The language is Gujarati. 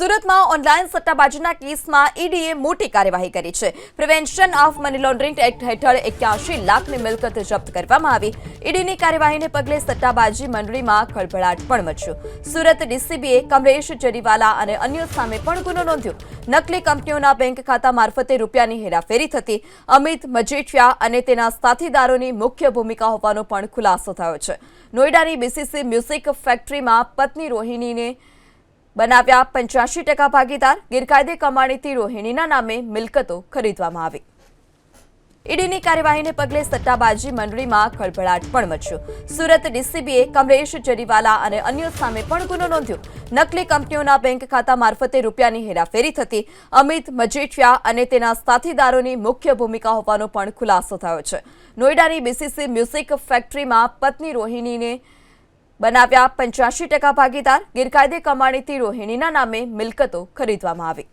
સુરતમાં ઓનલાઈન સટ્ટાબાજીના કેસમાં ઈડીએ મોટી કાર્યવાહી કરી છે. Prevention of money laundering act હેઠળ એક્યાસી લાખની મિલકત જપ્ત કરવામાં આવી. ઈડીની કાર્યવાહીને પગલે સટ્ટાબાજી મંડળીમાં ખળભળાટ પણ મચ્યો. સુરત ડીસીબીએ કમરેશ જરીવાલા અને અન્ય સામે પણ ગુનો નોંધ્યો. નકલી કંપનીઓના બેંક ખાતા મારફતે રૂપિયાની હેરાફેરી થતી. અમિત મજીઠિયા અને તેના સાથીદારોની મુખ્ય ભૂમિકા હોવાનો પણ ખુલાસો થયો છે. નોઈડાની બીસીસી મ્યુઝિક ફેક્ટરીમાં પત્ની રોહિણીને બનાવ્યા પંચ્યાસી ટકા ભાગીદાર ગેરકાયદે કમાણીથી રોહિણીના નામે મિલકતો ખરીદવામાં આવી. ઈડીની કાર્યવાહીને પગલે સટ્ટાબાજી મંડળીમાં ખળભળાટ પણ મચ્યો. સુરત ડીસીબીએ કમલેશ જરીવાલા અને અન્ય સામે પણ ગુનો નોંધ્યો. નકલી કંપનીઓના બેંક ખાતા મારફતે રૂપિયાની હેરાફેરી થતી અમિત મજીઠિયા અને તેના સાથીદારોની મુખ્ય ભૂમિકા હોવાનો પણ ખુલાસો થયો છે. નોઈડાની બીસીસી મ્યુઝિક ફેક્ટરીમાં પત્ની રોહિણીને બનાવ્યા પંચ્યાસી ટકા ભાગીદાર ગેરકાયદે કમાણીથી રોહિણીના નામે મિલકતો ખરીદવામાં આવી.